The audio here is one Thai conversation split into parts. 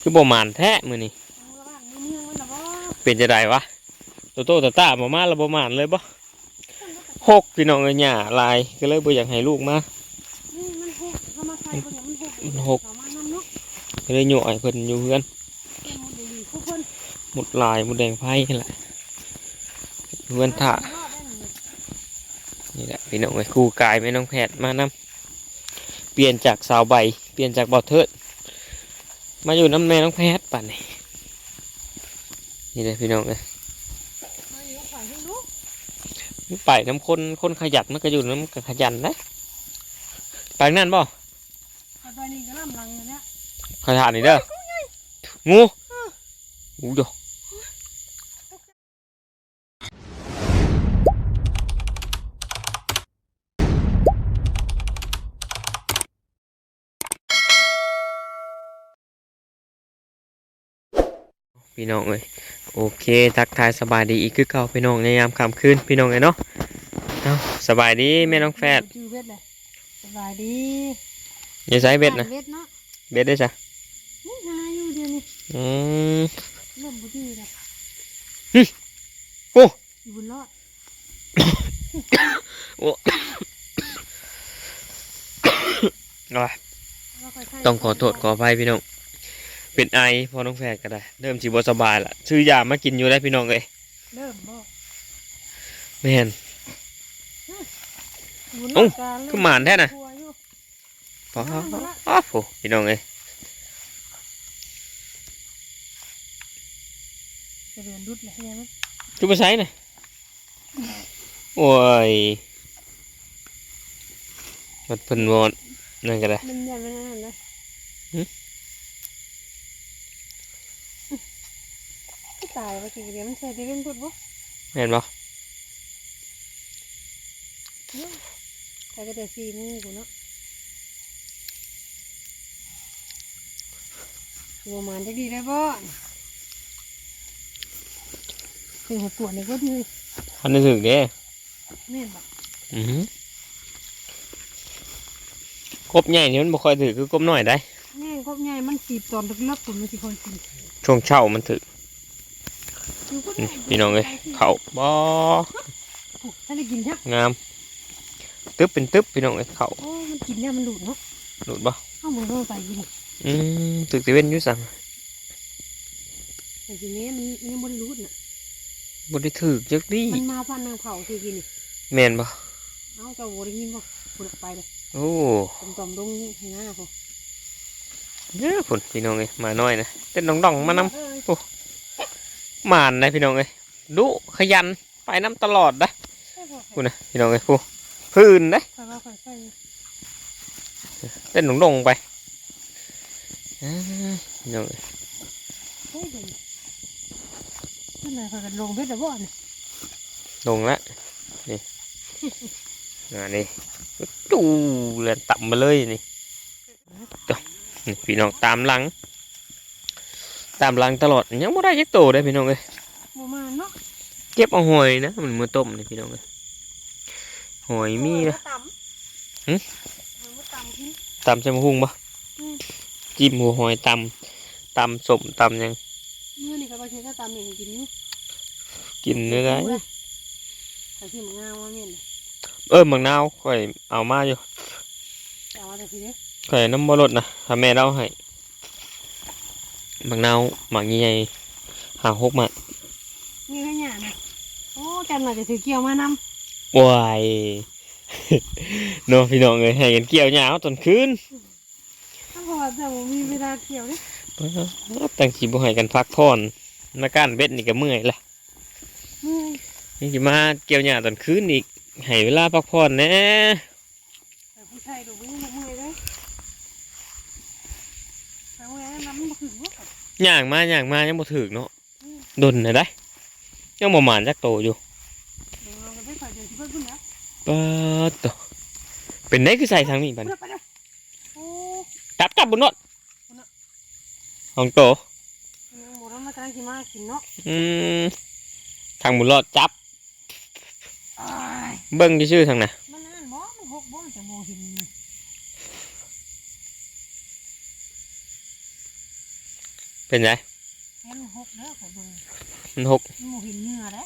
คือบ่หมานแท้มื้อนี้เอาละบ้านมือเมืองมันนะบ่เป็นจะได้วะโตโตตาตาบ่มาแล้วบ่หมานเลยบ่หกพี่น้องเอ้ยหญ้าลายก็เลยบ่อยากให้ลูกมานี่มันหกเข้ามาใส่คนเนี่ยมันหกมันหกเอามานั่นเนาะก็เลยโยกให้เพิ่นอยู่เฮือนเป็นหมดดีๆทุกคนหมดลายหมดแดงไผ่นั่นแหละเฮือนท่ารอดได้หนึ่งนี่แหละพี่น้องเอ้ยครูกายแม่น้องแพทย์มานํเปลี่ยนจากสาวใบ เปลี่ยนจากบ่าวเทิด มาอยู่น้ำแม่น้องแพทย์ป่านนี้นี่เลยพี่น้องเอ้ยมาอยู่ฝ่ายให้ลูกไปน้ำคนคนขยันมันก็อยู่น้ำก็ขยันได้ไปนั่นบ่ไปไปนี่ก็ล่ำลังเลยเนี่ยขยันนี่เด้องูงูดอ พี่น้องเอ้ยโอเค ทักทายสบายดีอีกคือเก่าพี่น้องในยามค่ำคืนพี่น้องเอ้ยเนาะเอ้าสบายดีแม่น้องแฟดจือเวทเลยสบายดีอย่าใช้เบ็ดนะเวทเนาะเบ็ดได้จ้ะนี่หาอยู่เดี๋ยวนี้อืมเริ่มบ่ดื้อแล้วโอ้อยู่บนรอดเอาล่ะแล้วค่ยๆต้องขอโทษขออภัยพี่น้อง เป็นไอพอน้องแฟดก็ได้ เริ่มสิบ่สบายละซื้อยามากินอยู่ได้พี่น้องเอ้ยเริ่มบ่แม่น อยู่บนรโอ้อดการเริ่คือหมานแท้น่ะ กลัวอยู่พออ้าวโหพี่น้องเอ้ยจะเดินรุดเลยใช่ไหมคือบ่ใช้น่ะโอ้ยมันเพิ่นวอนนั่นก็ได้มันยันมันนั่นเลย หึ ไม่ ตายไปทีเดียวมันใส่ได้เป็นพุดบ่แม่นบ่ใส่ก็แต่สี่มือกูเนาะหัวมันจะดีได้บ่คือหัวปวดนี่ก็ดีคันนึกถึงเด้แม่นบ่อือหือกบใหญ่นี่มันบ่ค่อยถือคือกบน้อยได้แม่งครบใหญ่มันสีบตอนลึกๆผมมันสิคอยกินช่วงเช้ามันถืออยู่ก็นี่ได้ พี่น้องเอ้ยเขาบ่ถ้าได้กินใช่งาม ตึ๊บเป็นตึ๊บพี่น้องเอ้ยเขาโอ้มันกินเนี่ยมันหลุดเนาะหลุดบ่เอามือเข้าไปกินอืมตึกตะเวนอยู่สั่งแต่ทีนี้มันมันยังบนรูดน่ะบ่ได้ถือจักดีมันมาฟันนางเผาทีกินนี่แม่นบ่เอาเจ้าโบได้ยินบ่คุณออกไปเลยโอ้ตอมตอมๆดงให้หน้าพอเยอะพุ่นพี่น้องเอ้ยมาน้อยนะเต้นดองๆมานำเอ้ ยมานนะพี่น้องเอ้ยดุขยันไปน้ำตลอดนะใช่พอพุ่นนะพี่น้องเอ้ยผู้พื้นนะใส่ว่าใส่ใส่เต้นดองๆไปอ้ายพี่น้องเอ้ยเฮ้ยเดี๋ยวนี้นั่นน่ะพากันลงเพชรแต่บ่เนี่ยลงละนี่งานนี้จูเลือนต่ำมาเลยนี่จ้ะนี่พี่น้องตามหลัง ตามหลังตลอดยังไม่ได้ยักโตได้พี่น้องเอ้ยบ่มาเนาะเก็บเอาหอยนะมันมือต้มนี่พี่น้องเอ้ยหอยมีนะต่ำหึมันบ่ต่ำกินตำใส่มะฮุ่งปะอืมจิ้มหัวหอยตำตำสมตำหยังเมื่อนี่ก็ไปใช้ก็ตำเองกินอยู่กินเนื้อได้ใส่ที่มันงามว่าแม่นน่ะเออมังนาวข่อยเอามาอยู่แต่ว่าแต่ทีนี้ข่อยน้ำบรดนะถ้าแม่เราให้ มังนาวหมักใหญ่หาหกหมัดมีแค่หยานะโอ้จันมาจะถือเกี่ยวมานวายเนาะพี่น้องเอ้ยให้กันเกี่ยวหยาวตอนคืนำถ้าพอแต่ผมมีเวลาเกี่ยวนี่ตั้งสีบ่ให้กันพักผ่อนมาก้านเบ็ดนี่ก็เมื่อยละเมื่อยนี่สิมาเกี่ยวหญ้าตอนคืนอีกให้เวลาพักผ่อนแหน่แต่ผู้ชายดูไม่เมื่อยเลยแต่เมื่อยนั้นน้ำมันบ่ถึงวะ ย่างมาย่างมายังบ่ถึกเนาะดนน่ะได้ ยังบ่หมานจักโตอยู่ปใส่เดี๋ยวที่เพิ่นขึ้นนะตเป็นได้คือใส่ทางนี้บัดไปนี้เลยไปเลยโอ้จับจับบนนดของโตอืมทางบุญรอดจับ เบิ้งชื่อทางน่ะ มันนั่นบ่มันหกบ่มันจะมอง เห็นเป็นไงแค่มันหกเด้อข่อยเบิ่งมันหกมันบ่เห็นเหงื่อเด้อ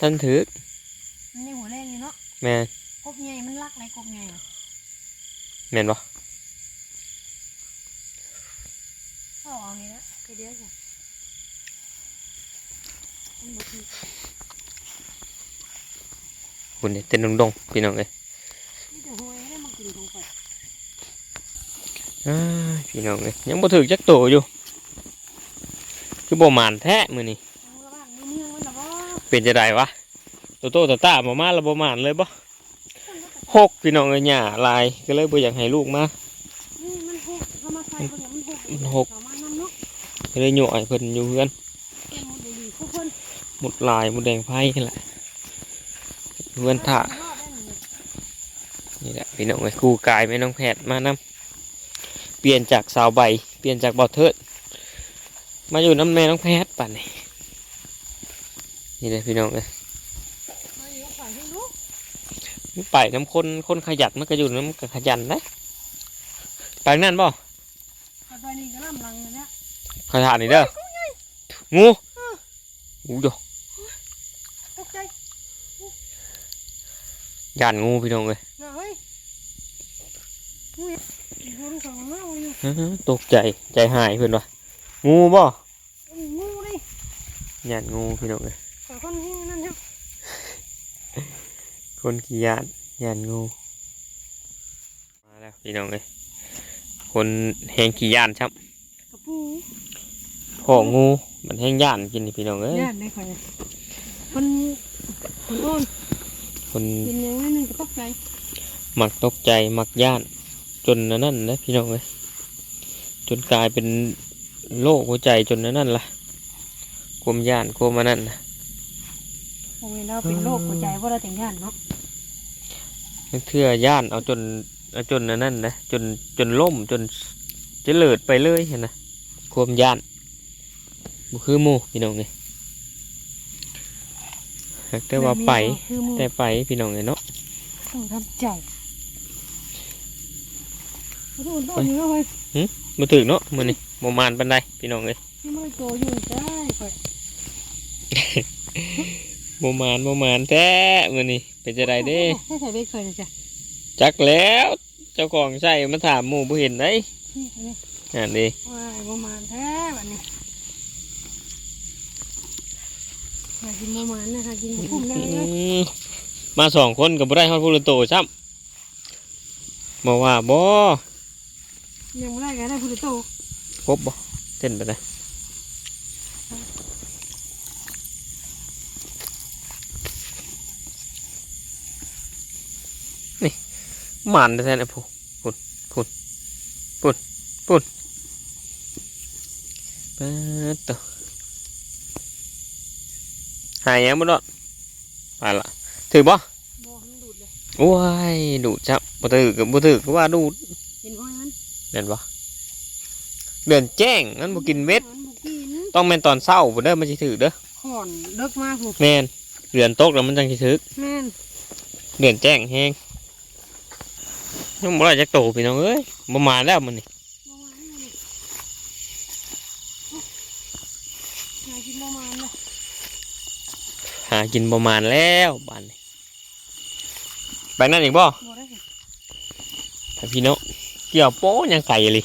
ท่านถือมันในหัวแรงนี่เนาะแม่นกบใหญ่มันรักเลยกบใหญ่อะแม่นบ่เข้าเอานี่นะไปเดียวจ้ะมันบ่ถือ คุณเนี่ยเต้นดงๆพี่น้องเอ้ย มีแต่หัวได้มากินของข่อย อ้าย พี่น้องเอ้ยยังบ่ถึกจักโตอยู่ คือบ่หมานแท้มือนี่เป็นจะได้วะโตโตตาตาบ่มาแล้วบ่หมานเลยบ่หกพี่น้องเอ้ยหญ้าลายก็เลยบ่อยากให้ลูกมามันหกเอามาใส่คนเดียหกมันหกเอามานั่นเนาะก็เลยโยกให้เพิ่นอยู่เฮือนหมดลยดีทุกคนหมดลายหมดแดงไผ่นั่นแหละเฮือนท่อได้หนึ่งนี่แหละพี่น้องเอ้ยครูกายแม่น้องแพทย์มานํ เปลี่ยนจากสาวใบ เปลี่ยนจากบ่อเทิดมาอยู่น้ำแม่น้องแพทย์ป่านนี้นี่เลยพี่น้องเอ้ยมาอยู่ฝ่ายให้ลูกไปน้ำคนคนขยันมันก็อยู่น้ำก็ขยันได้ไปนั่นบ่ไปไปนี่ก็ล่ำลังเลยนะขยันนี่เด้องูงูดตกใจยันงูพี่น้องเลย นะเฮ้ยงูเห็นงูลูกของเราอยู่อื้อหือตกใจใจหายเพื่อนวะงูบ่เอางูเลยยันงูพี่น้องเลยขอคนที่นั่นครับคนขี้ยานยันงูมาแล้วพี่น้องเลยคนแหงขี้ยานครับกระปูพ่องูมันแหงย่านกินนี่พี่น้องเอ้ยญาติได้ข่อยคนคนโอนคนเป็นอยังนั้นหนึ่งก็ตกใจ มักตกใจมักย่าน จนนั่นนั่นนะพี่น้องเลยจนกลายเป็นโรคหัวใจจนนั่นนั่นล่ะความย่านความมันนั่นนะโอ้ยเราเป็นโรคหัวใจว่าเราถึงญาติเนาะนั่นเทื่อย่านเอาจนเอาจนนั่นนั่นนะจนจนล่มจนเจริญไปเลยเห็นนะความย่านบุคือหมูพี่น้องเลยหากแต่ว่าไปคือหมูแต่ไปพี่น้องเลยเนาะต้องทำใจ โอ้โหตอนนี้ก็ไปมาถึงเนาะมือนี่โมมานปันไดพี่น้องเลยที่มันโตอยู่ใช่ข่อยโมมานโมมานแท้มือนี่เป็นจะไดเด้ให้ใส่เบคยเลยจ้ะจักแล้วเจ้าของใส่มาถามหมูบ่เห็นได้นี่อันนี้อ่านดีว้ายประมาณแท้แบบนี้อยากินประมาณนะคะกินกุ้งได้เลยมาสองคนกับได้ฮอดพูดโตซ้ำบอกว่าบ่ ยังไม่ได้กันได้พุทธโตครบบ่เต้นไปเลยนี่หมันแท้ๆนะผู้พุ่นพุ่นพุ่นพุ่นเปิดตัวหายยังบ่ดอดไปละถือบ่บอมันดูดเลยโอ้ยดูดจับบ่ถือกับบ่ถือก็ว่าดูดเห็นห้อยมัน เดือนบ่เดือนแจ้งนั้นบ่กินเม็ดมันบุกินต้องแม่นตอนเช้าบ่เด้อมันสิถือเด้อขอนเลิกมากผูกแม่นเดือนตกแล้วมันจังสิถือแม่นเดือนแจ้งแฮงยังบ่ได้จักโตพี่น้องเอ้ยบ่มาแล้วมันนี่ประมาณนี้อยากกินประมาณเลยหากินบ่มานแล้วบ้านนี้ไปนั่นอีกบ่บอได้สิถ้าพี่น้อง เกี่ยวโป๊ยังไก่เลย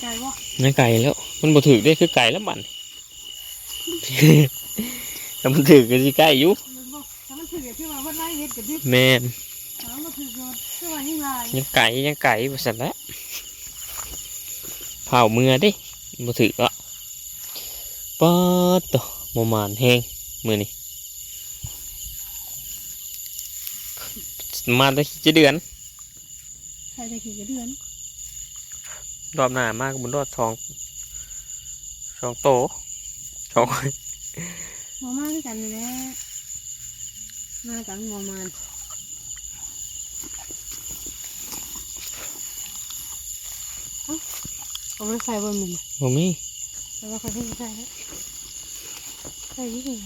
ใจบ่ยังไก่แล้ว มันบ่ถือได้คือไก่แล้วบ้านนี้ถ้ามันถือก็สิใกล้อยู่มันบ่ถ้ามันถือที่ว่าวันไล่เฮ็ดกันดิแม่นถ้ามันถือก็ที่ว่ายิ่งลายยังไก่ยังไก่ว่าซั่นแหละเผาเมื่อดิบ่ถือก็ป๊อดตัวบ่มานแฮงมื้อนี้มาได้กี่เดือน ใครจะขี่กระเดือนรอบหน้ามากบุญรอดสองสองโตสองมามาด้วยกันนี่แหละมากันประมาณเอ้าเอามาใส่บนมันบ่มีแต่ว่าเขาที่ใส่แล้วใส่ยี่สิบ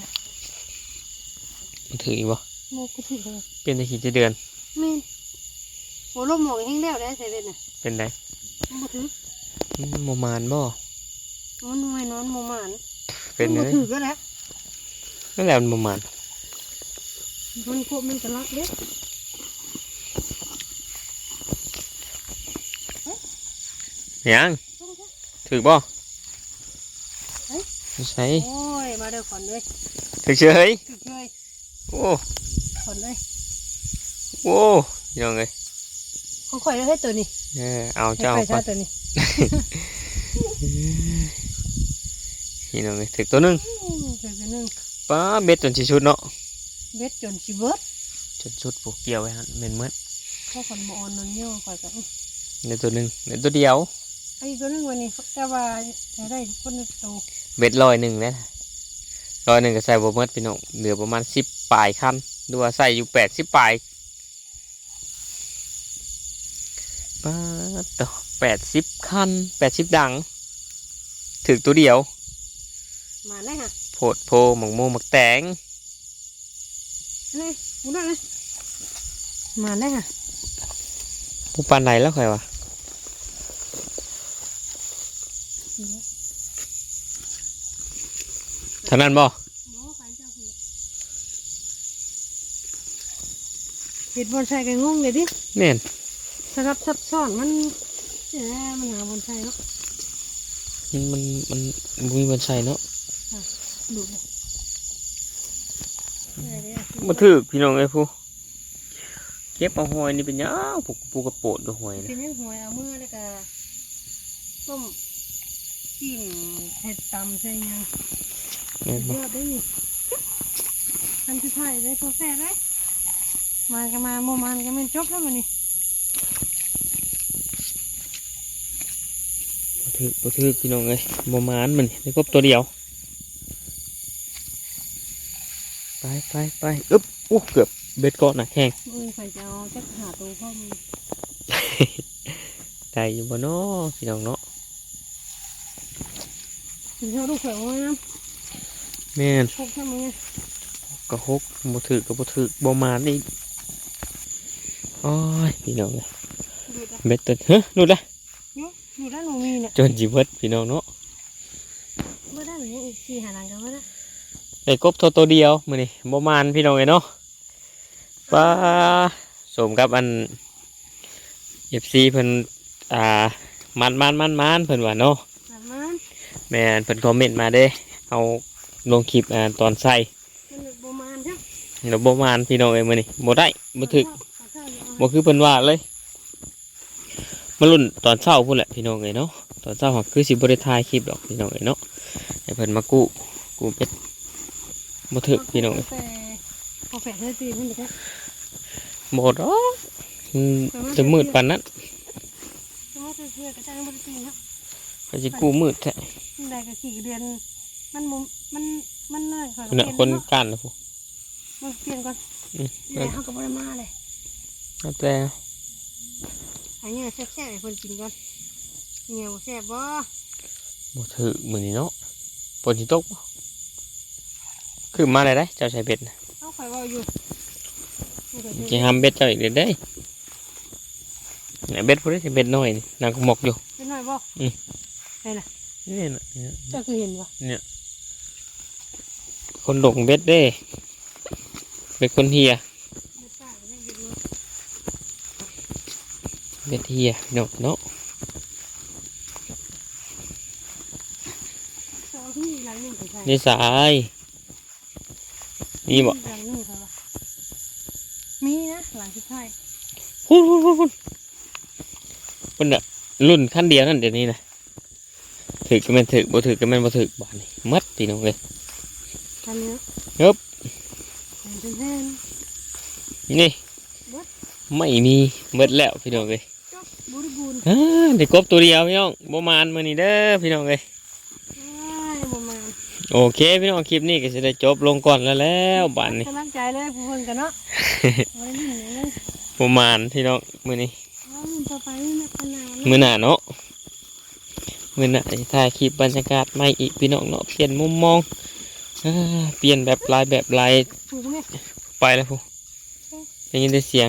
บ่ถืออีกบ่โมกุถือเลยเป็นได้กี่เดือนแม่น โอ้ลมหมอกแห้งแล้วได้ใส่เบ็ดน่ะเป็นไดมันบ่ถืออืมบ่มานบ่มันไม่นอนโมหมานเป็นมัเลนยบ่ถือก็แล้วนั่นแหละมันบ่มานมันพวกมันจะรักเด้ยังถือบ่เฮ้ยไม่ใช่โอ้ยมาเด้อขอนเลยถือเฉยถือเลยโอ้ขอนเลยโอ้ยังไง เขาข่อยได้ให้ตัวนี้เออเอาเจ้าให้ก่ใส่อนตัวนี้นี่น้องเอ้ยถือตัวหนึงอืมถือกันหนึ่งป้าเบ็ดจนสิชุดเนาะเบ็ดจนสิเบิดจนชุดปลูกเกี่ยวไว้ฮะเม็นเมื่อเขาขอนมาออนนอนเยี่ยวข่อยกับในตัวหนึงในตัวเดียวไอ้ตัวนึงวันนี้แต่ว่าจะได้คนละตัวเบ็ดลอยหนึ่งนะลอยหนึ่งก็ใส่บ่เมื่อพี่น้องเหลือประมาณสิบปลายคันดูว่าใส่อยู่แปดสิบปลาย ป้าดต่อแปดสิบคันแปดสิบดัง ถึงตัวเดียว มาได้ฮะโพดโพหมักโมหมักแตงนี่หมุนได้เลยมาได้ฮะผู้ปานไหนแล้วใครวะเท่านั้นบ่เห็ดบอนไซกันงงเลยดิแม่น สลับซับซ้อนมันแหมมันหาบอนไซเนาะมันมันมันบ่มีบันใส่เนาะดูเลยได้เลยอะมาถือพี่น้องไอ้ผู้เก็บเอาหอยนี่เป็นหยังปูปูกระโปดดูหอยเป็นะนยังหวยเอามือแล้วก็ต้มจิ้มเห็ดตำใช่ยังแม่นบ่ยอดได้นี่ทำที่ไทยได้โซแซ่ได้มาก็มาโมมันก็ไม่จบแล้วมันนี่บ่ ถือบ่ถือพี่น้องเอ้ยบ่มานมันได้กบตัวเดียว ไปไปไปอึ๊บอู้เกือบเบ็ดเกาะน่ะแห้งมือใส่จะเอาจักหาตัวพ่อมือได้อยู่บ่เนาะพี่น้องเนาะถึงเท่าลูกเขยว่าน้แม่นำพกข้ามือก็ฮกบ่ถือก็บ่ถือบ่มานอีก โอ้ยพี่น้องเอ้ยดูดอะเบ็ดตัวเฮ้ยหลุดละเนาะดูด้านหนูมีเนี่ยจนสิเบิดพี่น้องเนาะเมื่อได้เหมือนอีกสี่หานังกันเมื่อได้ได้กบตัวตัวเดียวมื้อนี้บ่มานพี่น้องเอ้ยเนาะป้าสมกับอัน FC เพิ่นอ่ามันมันมันมันเพิ่นว่าเนาะสามารถแม่นเพิ่นคอมเมนต์มาเด้เอาลงคลิปอ่าตอนใส่มันประมาณใช่เราบ่มานพี่น้องเอ้ยมื้อนี้บ่ได้บ่ถึกขอเท่าอยู่ บ่คือเพิ่นว่าเลยมาลุ้นตอนเช้าพุ่นแหละพี่น้องเอ้ยเนาะตอนเช้าหักคือสิบ่ได้ถ่ายคลิปดอกพี่น้องเอ้ยเนาะให้เพิ่นมากู้กู้เป็ดบ่ถึกพี่น้องเอ้ยแต่พอแฝดให้ตีมันจะบ่ดอกอืมจะมืดปานนั้นสมมติเพื่อนก็จะให้มันตีครับก็สิกู้มืดแท้ได้ก็ขี่เดือนมันมุมมันมันน่าขอพุ่นน่ะคนกันนะพุ่นมันเปลี่ยนก่อนอืมเดี๋ยวเขาก็บ่ได้มาเลย แล้วแต่อันนี้แซ่บๆให้คนกินก่อนเหนียวแซ่บบ่บ่ถึกมื้อนี้เนาะฝนสิตกบ่คือมาได้ได้เจ้าใช้เบ็ดน่ะเอาข่อยเว่าอยู่จะทำเบ็ดเจ้าอีกเด้อเด้ยเนี่ยเบ็ดพุ่นสิเบ็ดน้อยนี่นางก็หมกอยู่เป็นหน่อยบ่นี่น่ะนี่น่ะเจ้าคือเห็นบ่คนหลงเบ็ดเด้เบ็ดคนเฮีย ไม่กล้าไม่ได้ดู เบ็ดเฮียเนาะเนาะเจ้าที่หลังหนึงไปใส่นี่สายนี่บ่หลังหนึงเขาว่ามีนะหลังที่ใช่พุ่นพุ่นพุ่นพุ่นพุ่นน่ะรุ่นขั้นเดียวนั่นเดี๋ยวนี้นะถือก็แม่นถือบ่ถือก็แม่นบ่ถือบ้านนี่มัดพี่น้องเลยคันเนี้ยครับเห็นเป็นแท่นนี่เบิดไม่มีเบิดแล้วพี่น้องเลยจ บบูรบูรณ์อ่าได้กบตัวเดียวพี่น้องบ่มานมื้อนี้เด้อพี่น้องเลยอ้ายประมาณโอเคพี่น้องคลิปนี้ก็จะได้จบลงก่อนแล้วแล้วบ้านนี้กำลังใจเลยผู้คนกันเนาะวันนี้เลยบ่มานพี่น้องมื้อนี้เอาหนึ่งต่อไปนี่นะปัญหามื้อหน้าเนาะมื้อหน้าจะถ่ายคลิปบรรยากาศใหม่อีกพี่น้องเนาะเปลี่ยนมุมมองอ่าเปลี่ยนแบบลายแบบลายถูกไหมไปแล้วพูได้ยินได้เสียง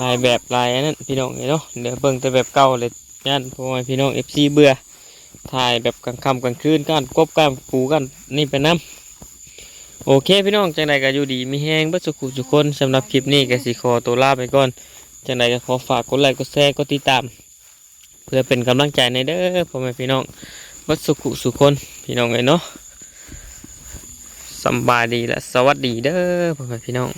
ลายแบบลายอันนั้นพี่น้องเนาะเดี๋ยวเบิ่งแต่แบบเก่าเลยย่านพ่อแม่พี่น้อง FC เบื่อถ่ายแบบกลางค่ำกลางคืนกันกบกันปูกันนี่ไปนํโอเคพี่น้องจังใดก็อยู่ดีมีแฮงบ่สุขุทุคนสำหรับคลิปนี้ก็สิขอตัวลาไปก่อนจังใดก็ขอฝากกดไลค์กดแชร์กดติดตาม เพื่อเป็นกำลังใจในเด้อพ่อแม่พี่น้องบ่สุขุสุขคนพี่น้องเอ้ยเนาะสบายดีและสวัสดีเด้อพ่อแม่พี่น้อง